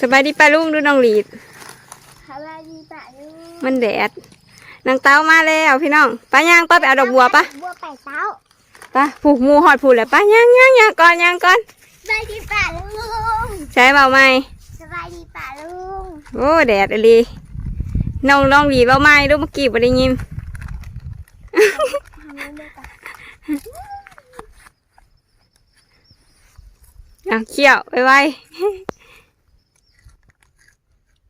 สบายดีป้าลุงดูน้องหลีดสบายดีป่ะลุงมันแดดนางเต้ามาแล้วพี่น้องป้าย่างป้าไปเอาดอกบัวปะบัวไปเต้าป้าผูกหมูหอดผูกแล้วป้าย่างย่างย่างก่อนย่างก่อนสบายดีป่ะลุงใช้เบาไหมสบายดีป่ะลุงโอ้แดดอะไรน้องน้องหลีดเบาไหมดูเมื่อกี้บ่ได้ยินทำนี้ด้วยกันเอาเขี้ยวไว้ไว้เ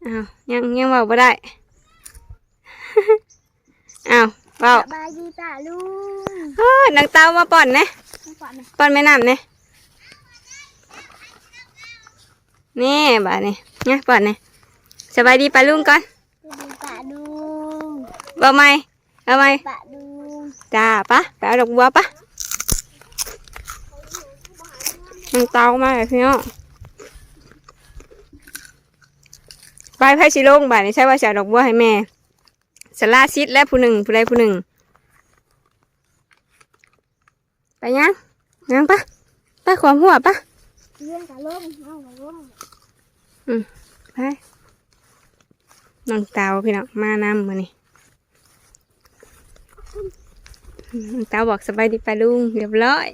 อายังยังเบาบ่ได้เอาเบาสบายดีป่ะลุงเอ้ยนางเต้ามาป่อนนะไม่ก่อนนะป่อนแม่น้ำเนี่ยนี่บ่านี่เนี่ยป่อนเนี่ยสบายดีป้าลุงก่อนสบายดีป่ะลุงเบาไหมเอาไหมป่ะลุงจ้าปะไปเอาดอกบัวปะนางเต้ามาเลยพี่น้อง ไปไพ่สิลงบ่านี่ใช่ว่าจะเอาดอกบัวให้แม่สลาซิดและผู้หนึ่งผู้ใดผู้หนึ่ง ไปยังยังปะไปขวามหัวปะเรื่องกับลุงเอากับลุงไปน้องเตาพี่น้องมานำมานี่น้องเตาบอกสบายดีปะลุงเรียบร้อย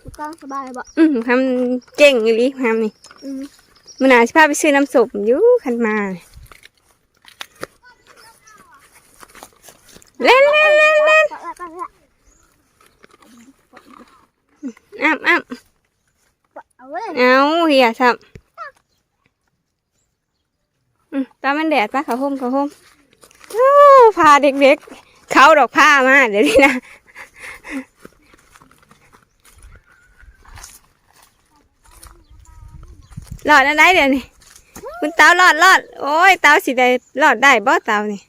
ถูกต้องสบายบ่อืมทำเก่งอยู่ลิทำนี่อืม มันอาจจะพาไปซื้อน้ำส้มอยู่ขันมาเล่นเล่นเล่นเล่นอ้ำอ้ำเอาเอาเฮียสับตอนมันแดดปะเขาห่มเขาห่มโอ้พาเด็กๆ เขาดอกผ้ามาเดี๋ยวนี้นะ หลอดอะไรเดี๋ยวนี้คุณเตาหลอดหลอดโอ้ยเตาสิได้หลอดได้บ่เตานี่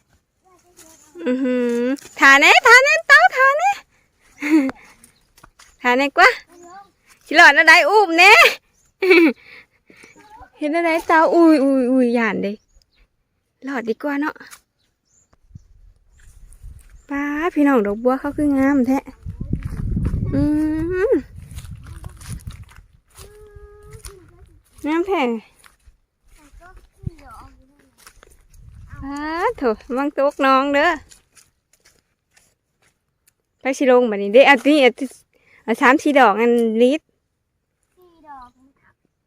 อือหือทาเน่ทาเน่เตาทาเน่ทาเน่กว่าสิหลอดอะไรอุ้มเน่เห็นอะไรเตาอุ้ยอุ้ยอุ้ยหยานเลยหลอดดีกว่าเนาะป้าพี่น้องดอกบัวเขาคืองามแท้อืม งามแท้ป้าโถมังตกน้องเด้อไปสิลงบัดนี้เด้อันนี้อันที่อันสามสี่ดอกอันลิตรสี่ดอก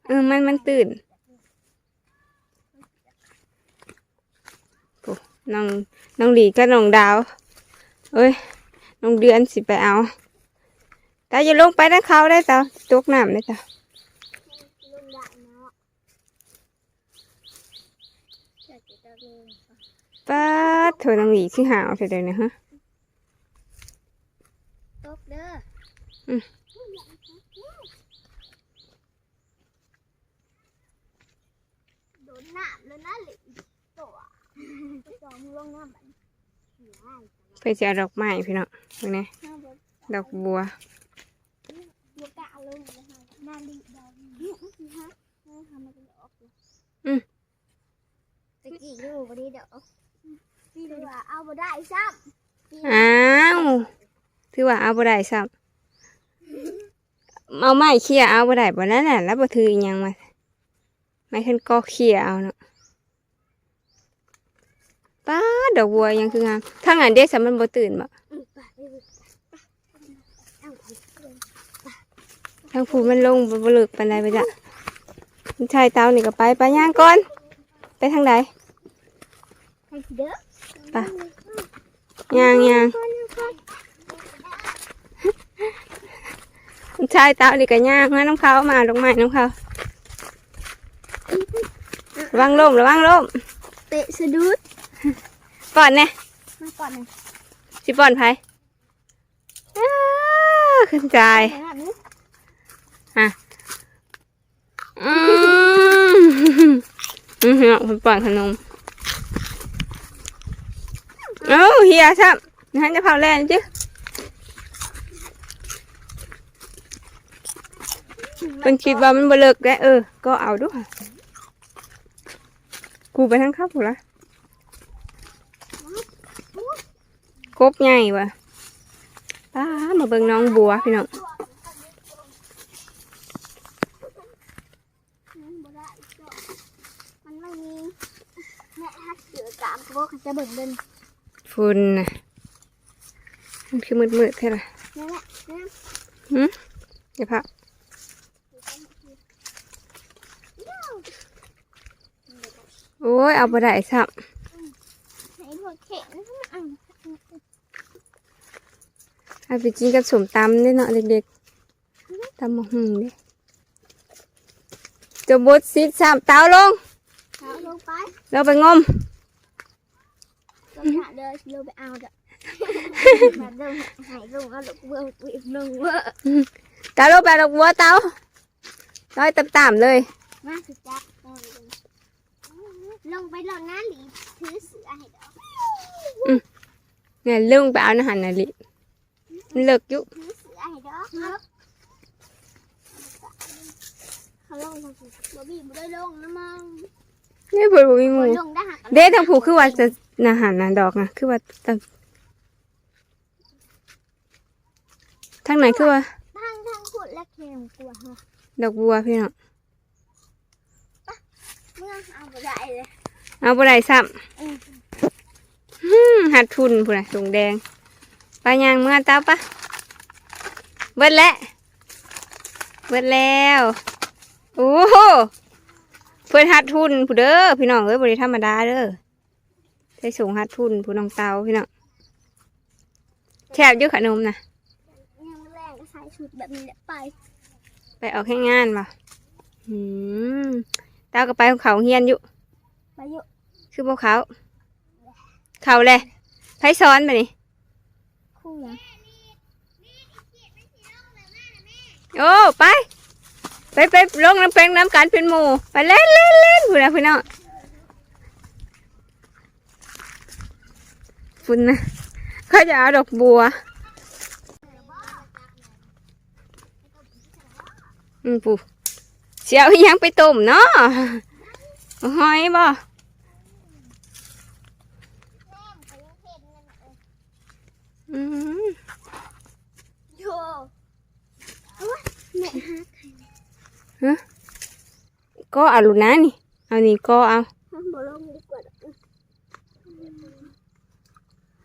เออมันมันตื่นโอ้น้องน้องหลีก็น้องดาวเอ้ยน้องเดือนสิไปเอาตาอย่าลงไปนะเขาได้ตาตกน้ำได้ตา ลุงได้เนาะอยากจะตะลุง ป้าดเธอน้องหลีคือหาวเธอเดี๋ยวนะฮะตกเด้ออืมโดนน้ำแล้วนะหลิตัวจอมลงน้ำมันง่ายไปเจอดอกไม้พี่น้องตรงนี้น้ำบนดอกบัวบัวกะลงเลยค่ะน้ำดิดอกนี่สิฮะน้ำทำมันเป็นดอกเลยอืมตะกี้ดูบ่ได้ดอก พี่ดูว่าเอาบ่ได้ซ้ำอ้าวถือว่าเอาบ่ได้ซ้ำเอาไม้เขี่ยเอาบ่ได้บ่นั่นน่ะแล้วบ่ถืออิหยังมาไม่ขึ้นก็เขี่ยเอาเนาะป้าดดอกบัวยังคืองามถ้างั้นเด็กสมันบ่ตื่นบ่อืมไปไปไปเอาไปทางผูมันลงบ่บ่เลิกปานใดไปจ้ะคุณชายเตานี่ก็ไปไปย่างก่อน ไปทางใดให้เด้อ ไปย่างย่างคุณชายเตานี่ก็ย่างมาน้องเขามาดอกไม้น้องเขาระวังล่มระวังล่มเตะสะดุดก่อนเนี่ยมาก่อนหน่อยสิป้อนไผอ้าขึ้นใจแบบนี้อืมอืมเนาะผมป้อนขนม เอ้าเฮียซ้ำนั่นจะเผาแล่นจื้อเป็นคิดว่ามันบเลิกได้เออ ก็เอาด้วยกูไปทั้งข้าวผูละกบใหญ่วะป้ามาเบิ่งน้องบัวพี่น้องมันไม่มีแม่ฮักเสือกามก็บจะเบิ่งเดิน ฝุ่นนะมันคือมืดๆแค่ไหนนั่นแหละนั่นหืมเดี๋ยวพักโอ้ย เอาไปได้สับให้พวกแข็งอะเอาไปกินกับสมตำได้เนาะเด็กๆตำมะฮุ่งเด้จะบดซิดสามเต้าลงเอาลงไปเราไปงม ลงหาเดินลงไปเอาเด้อมาเดินหายลงเอาลูกเบื่อวิบลงเบื่อเต้าลงไปดอกบัวเต้าร้อยต่ำๆเลยมาสิจ๊ะลงไปลงน้าหลีถือเสือให้เด้อเนี่ยเรื่องไปเอาอาหารน่ะลิมันเลิกอยุถือเสือให้เด้อครับเขาลงทางสิบ่บีบ่ได้ลงนะมึงนี่เพิ่นบ่มีหบ่มู่ลงได้หักเด้ทางผูคือว่าจะ อาหารน่ะดอกน่ะคือว่าตะทางไหนคือว่าทางทางขุดและเค็มกลัวฮะดอกบัวพี่น้องเมื่อเอาบ่ได้เลยเอาบ่ได้ซ้ำอืมฮึมหัดทุนพุ่นน่ะถุงแดงไปยางเมื่อเต้าปะเบิดแล้วเบิดแล้วโอ้โหเพิ่นหัดทุนผู้เด้อพี่น้องเอ้ยบ่ได้ธรรมดาเด้อ ได้สูงหัดทุนผู้น้องเตาพี่น้องแคบอยู่ขนมน่ะยังแรงก็ใส่ชุดแบบนี้แหละไป ไปออกแค่งานป่ะอืมเต้าก็ไปของเขาเฮียนอยู่ไปอยู่คือพวกเขา เขาเลยไพซ้อนไปนี่คู่นะโอ้ไป ไปไปลงน้ำแปงน้ำกันเป็นหมู่ไปเล่นเล่นเล่นพูดนะพี่น้อง ฝุ่นะเขาจะเอาดอกบัวอืมปูเสียวยังไปต้มเนาะหอยบ่อืมโยแม่ฮักก็เอาลูกนะนี่ เอานี่ก็เอา มันบ่ลงดีกว่าดอก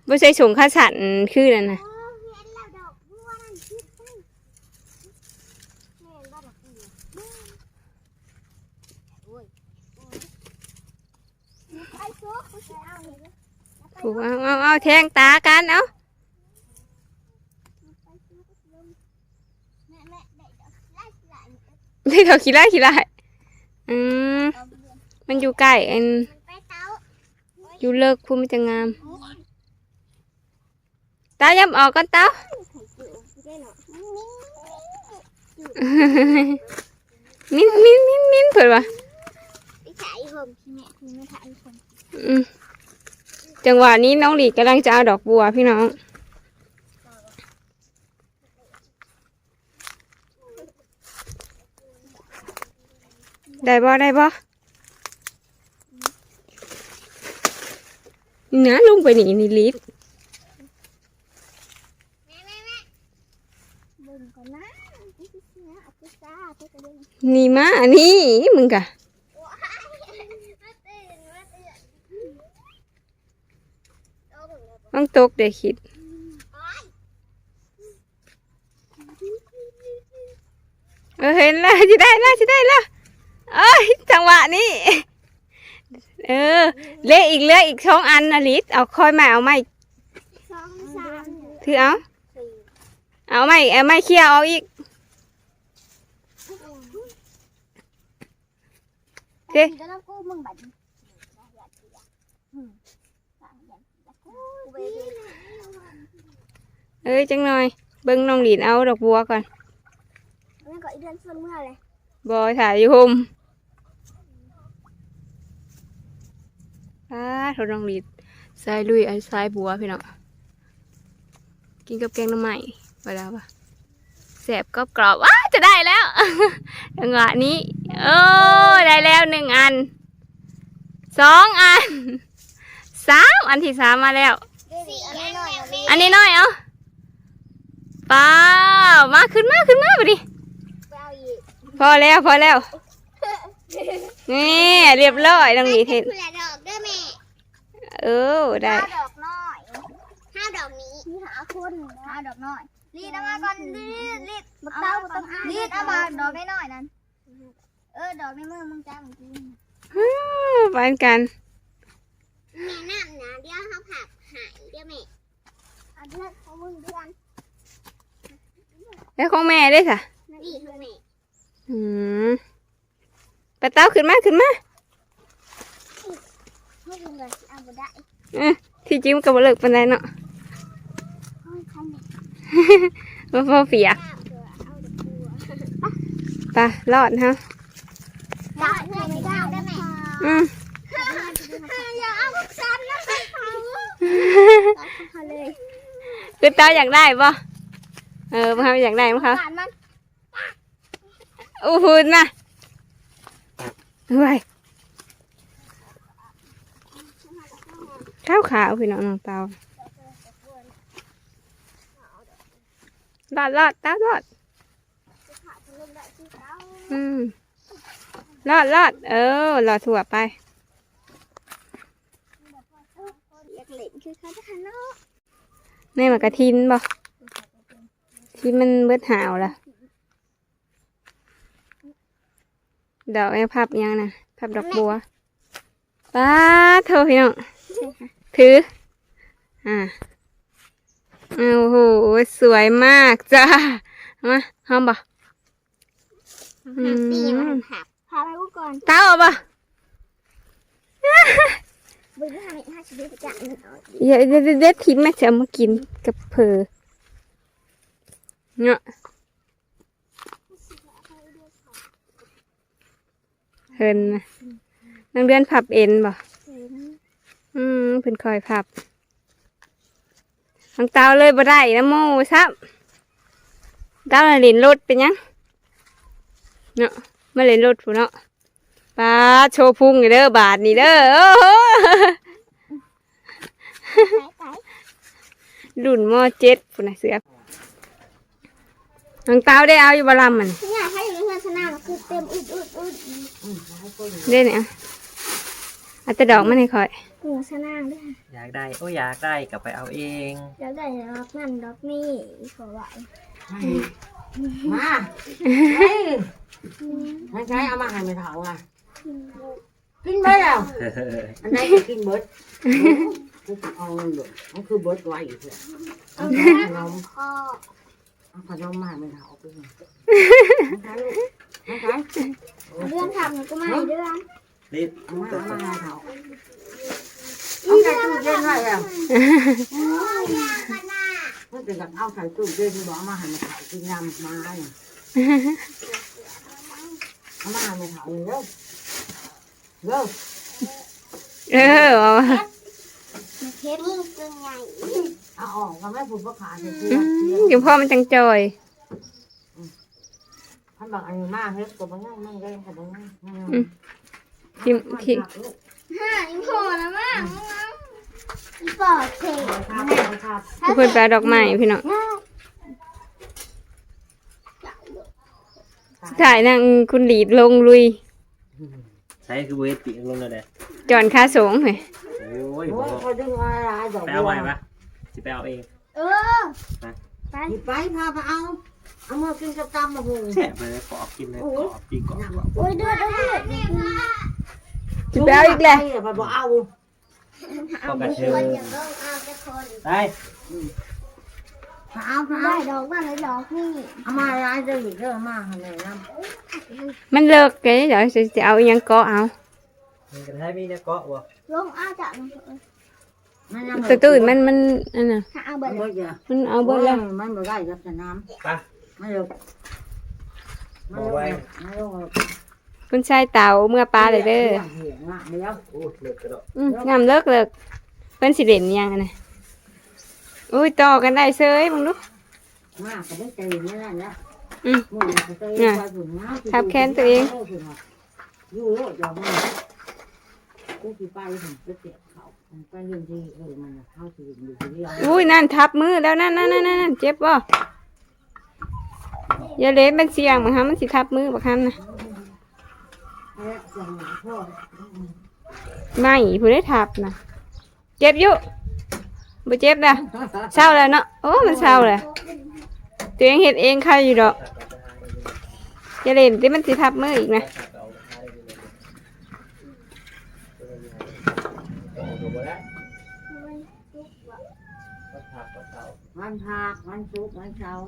ไม่ใช่สงข้าสันคือนั่นนะโอ้เห็นแล้วดอกบัวนั่นคิดไปแม่นบ่ดอกบัวโอ้ยโอ้ยไปโซ่เขาสิเอาเห็นไหมถูกเอาเอาเอาแทงตากันเอาแม่แม่ได้ดอกไล่ไล่ไม่เขาขี้ไล่ขี้ไล่อืมเอาเดือนมันอยู่ใกล้อันมันไปเต้าอยู่เลิกพูดมันจะงาม ตาย้ำออกกันเต้ามิ้นมิ้นมิ้นมิ้นเผื่อวะไปถ่ายผมที่แม่คุณไม่ถ่ายผมอืมจังหวะนี้น้องหลีกำลังจะเอาดอกบัวพี่น้องได้บ่ได้บ่นี่นะลงไปนี่นี่ลิฟต์ แม่แม่แม่เบิ่งก่อนนะนี่คือเสือเอาไปซ่าไปกระเด็น นี่มาอันนี้มึงกะว้ายมาตื่นมาตื่นเอาเบิ่งเลยต้องตกเดี๋ยวคิดโอ๊ยเออเห็นแล้วจะได้แล้วจะได้แล้วเอ้ยจังหวะนี้ เออเหลืออีกเหลืออีกสองอันนะลิศเอาค่อยมาเอาไม้สองสามถือเอาสี่ เอาไม้เอาไม้เคี่ยวเอาอีกโอเคเอ้ยจังหน่อยเบิ้งน้องหลีนเอาดอกบัวก่อนบอยถ่ายอยู่ห่มอ้าโทษน้องหลีนสายลุยไอ้สายบัวพี่น้องกินกับแกงน้ำใหม่ ไปแล้วปะแสบกรอบกรอบๆว้าจะได้แล้วจังหวะนี้โอ้ได้แล้วหนึ่งอันสองอันสามอันที่สามมาแล้วสี่อันนี้หน่อยอันนี้น้อยเอาเปล่ามาขึ้นมาขึ้นมาไปดิไปเอาอีกพอแล้วพอแล้วนี่เรียบร้อยน้องดีเทนเผื่อดอกด้วยแม่เออได้ห้าดอกน้อยห้าดอกนี้นี่หาคนห้าดอกน้อย รีดเอามาก่อนรีดรีดมาเต้าต้องรีดเอามาดอกน้อยๆนั้น เออดอกในมือมึงจ้ามึงกินอื้อปานกัน แม่น้ำนะเดี๋ยวเขาผักหายเดี๋ยวแม่เอาเดือนของมึงเดือนแล้วของแม่ได้ค่ะ นี่คือแม่อืมปเต้าขึ้นมาขึ้นมาไม่ถึงเลยเอาไปได้เอที่จริงมันก็บ่เลิกปานใดเนาะ บ่พอเปียกน้ำเถอะเอาเด็กกลัวไปรอดฮะได้เพื่อนไม่ได้ได้ไหมอืมอย่าเอาพวกฉันนะไปเผาเขาเลยคือเต้าอยากได้บ่เออพ่ออยากได้มั้งคะหวานมันอู้หูน่ะเฮ้ยข้าวขาวพี่น้องน้องเตา รอดรอดต้ารอดอืมรอดรอดเออรอดถั่วไปอยากเล่นคือเขาจะหันเนาะในหมากระทินบ่ที่มันเบิดหาวละดอกยังพับยังนะพับดอกบัวป้าเธอพี่น้องถือ อ่า โอ้โห สวยมากจ้า มาหอมบ่อืตีมัมนผับพาไปกูก่อนเต้าเอาบ่บึ้งห้าเมตรห้าสิบเอ็ดจังเอาอย่าเด็ดเด็ดทิ้งแม่จะเอามากินกับเพอเนาะเฮินนะนางเดือนพับเอ็นบ่อืมเพิ่นคอยพับ ทางเตาเลยบ่ได้นะโมซับเตาน่ะเล่นรถเป็นหยังเนาะมาเล่นรถผู้เนาะปลาโชว์พุงอยู่เด้อบาทนี่เด้อโอ้โหไปไปรุ่นมอเจ็ดผู้น่ะเสือทางเตาได้เอาอยู่บลำมันเนี่ยถ้าอยู่ในเพื่อนชนะมันคือเต็มอุดอุดอุดได้เนี่ยเอาแต่ดอกมันให้คอย หูชนะด้วยอยากได้โอ้ยอยากได้กลับไปเอาเองแล้วได้ดอกนั่นดอกนี่ขอว่ามาเฮ้ยไม่ใช่เอามาให้ไม่เท่าอะ กินเบิดแล้วอันไหนจะกินเบิดกูเอาเงินเบิดมันคือเบิดไว้อยู่เถอะเอาขนมคอเอาขนมมาให้ไม่เท่าไปไงไม่ใช่ลูกไม่ใช่เรื่องทำก็ไม่เรื่องรีบเอามาเอามาให้เท่า เอาใส่ตู้เย็นไว้แล้วมันเป็นกับเอาใส่ตู้เย็นที่บอกเอามาให้ไม่เท่ากินยำมาเนี่ยเอามาให้ไม่เท่าเร็วเร็วเออเอามาเพชรนี่เป็นไงเอาออกก็ไม่ผูกก็ขาดเลยอืมอยู่พ่อมันจังจอย ท่านบอกอันนี้มากเฮ็ดกับมันง่ายมันก็ยังกับมันง่ายทิมทิม ฮ่าอีพอแล้วมั้งอีปอดเทครับครับเพื่อนปลาดอกไม้พี่น้องสุดท้ายนางคุณหลีดลงลุย ใช้คือเวทีลงเลยเด้อจอนค่าสูงเฮ้ยโอ้ยโอ้บ่ยเขาดึงอะไรดอกไปเอาใหม่ปะสิไปเอาเอง เออ ไปไปพาไปเอา เอามากินกับตำมาหุงแฉะไปเลยขอกินเลยขอปีก่อนโอ้ยเดือดเดือด จะไปเอาอีกแล้วไปบอกเอาก็กระเทือคนอย่างต้องเอาแค่คนไปพาเอาพาได้เอาดอกว่าเลยดอกนี่เอามาอะไรเดี๋ยวเดี๋ยวมาให้แม่น้มันเลิกไงเดี๋ยวจะจะเอาอิหยังก็เอามันกันให้มีเนี่ยเกาะบ่ลงเอาจากำตัวตื่นมันมันอันน่ะถ้าเอามัเบินดบ่เยอะมันเอาเบิดแล้วมันบ่ได้รับแต่น้ไปำไม่เร็วไม่เร็วไม่เร็ว คุณชายเต่าเมื่อปลาเลยเด้ออืมงามเลิกเลิกเป็นสิเด่นยังอันะอุ้ยต่อกันได้เซยมึงดูมากก็ไม่ใจไม่ได้แล้วอืมไงทับแขนตัวเองอยู่โลดอย่ามากูสิไปถึงไปเสียเขาไปเรื่องที่เออมันเข้าถึงอยู่ที่เดียวอุ้ยนั่นทับมือแล้วนั่นนั่นนั่นนั่นเจ็บบ่อย่าเละมันเสียงบังคับมันสิทับมือบักคันนะ ไม่ผู้ได้ทับนะเจ็บอยู่บ่เจ็บนะเศร้าแล้วเนาะโอ้มันเศร้าเลยตัวเองเห็ดเองใครอยู่ดอกอย่าเล่นที่มันสิทับมืออีกนะวันพักวันศุกร์วันเสาร์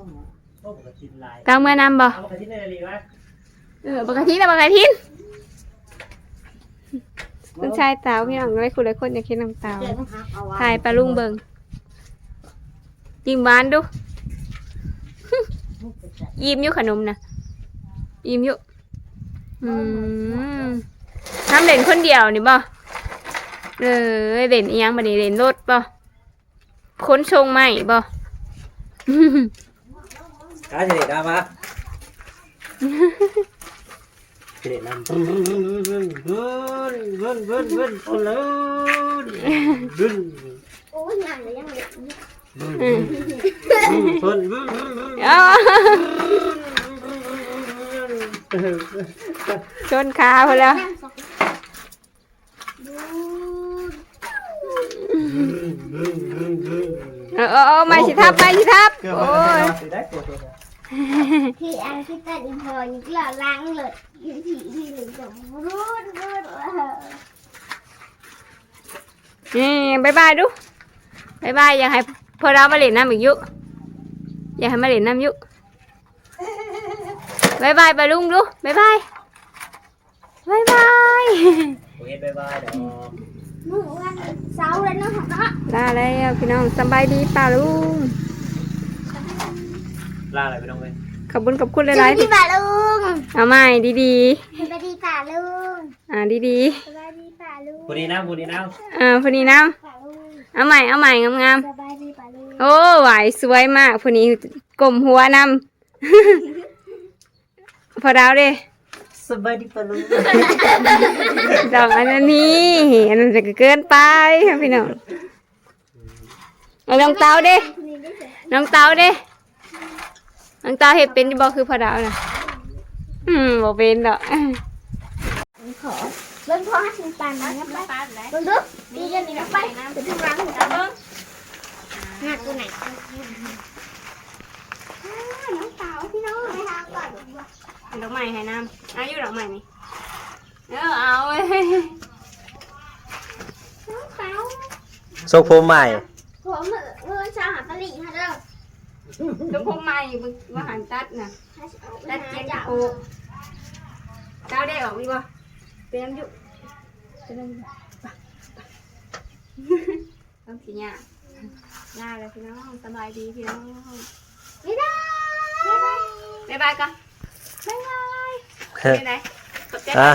โอ้ปกติลายกลางเมื่อนำบ่เอาปกติในอะไรวะเออปกตินะปกติคุณชายเต๋าพี่น้องไว้คุณเลยคนอยากคิดน้ำเต๋าเจ็บหักเอาไว้ถ่ายปลาลุงเบิงยิ้มหวานดูยิ้มอยู่ขนมนะยิ้มอยู่อืมทำเล่นคนเดียวนี่บ่เออเล่นอีหยังบัดนี้เล่นรถบ่ขนชงใหม่บ่กาเฉลี่ยได้ปะ เฉลี่นำบึ้นบึ้นบึ้นบึ้นบึ้นบึ้นบึ้นคนละบึ้นโอ้ยยังเลยยังเลยบึ้นบึ้นบึ้นบึ้นชนขาพอแล้วเออม่สิทับม่สิทับโอ้ย ได้ตัวตัวที่อันที่ตัดอินพอนี่ก็ล้างเลยที่ที่ที่หนึ่งจะรูดรูดนี่บายบายดูบายบายอยากให้พวกเรามาเล่นน้ำอีกอยุอยากให้มาเล่นน้ำอยุบายบายปลาลุงดูบายบายบายบายโอเคบายบายเดี๋ยวมือวันเสาร์เลยเนาะเนาะลาแล้วพี่น้องสบายดีปลาลุง ลาอะไรไปน้องเว้ยขอบคุณขอบคุณหสลาวัยสๆดีที่ป่าลุงเอาใหม่ดีสวัสดีป่าลุงๆ อ่าดีสวัสดีป่าลุงบุรีน้ำบุรีน้ๆอ่าพอดีน้ป่าลุงำเอาใหม่เอาใหม่งามสบายดีป่าลุงๆโอ้ไหวสวยมากพอนี้กลมหัวนำ พอดาวเด้ำสบายดีปะลุงดอกอันนี้อันนั้นจะเกินไปครับพี่น้องเอาน้องเตาเด้น้องเตาเด้ น้องตาเห็ดเป็นที่บอกคือพอดาวนะอืมบอกเป็นดอกขอเบิ้งพ่อให้ชิมปันนะไปเบิ้งดูดีกันนี่นะไปถึงทางร้านของเราเบิ้งหน้าตัวไหนน้องสาพี่น้องไปทางก่อนดอกไม้ให้น้ำอายุดอกไม้นี่เออเอาเว้ยน้องสาวทรงผมใหม่ ผมเมื่อเช้าหาปลาหลิงค่ะเด้อ ดอกพงไม้มึงว่าหันตัดนะตัดเจ็ดโอเตาได้ออกดีบ่เตรียมอยู่เตรียมอยู่ต้องสีหน้าหน้าแล้วพี่น้องสบายดีพี่น้องไม่ได้บ๊ายบายก่อนบ๊ายบายไปไหนขอบใจอะ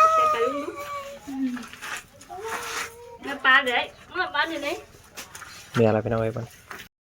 ขอบใจไปลุงเนื้อปลาเดี๋ยวเนื้อปลาเดี๋ยวนี้มีอะไรไปน้องเว้ยบ้าง